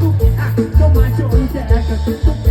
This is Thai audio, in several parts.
ตุ๊กตาก็มาโชว์แจกตุ๊ก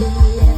Yeah.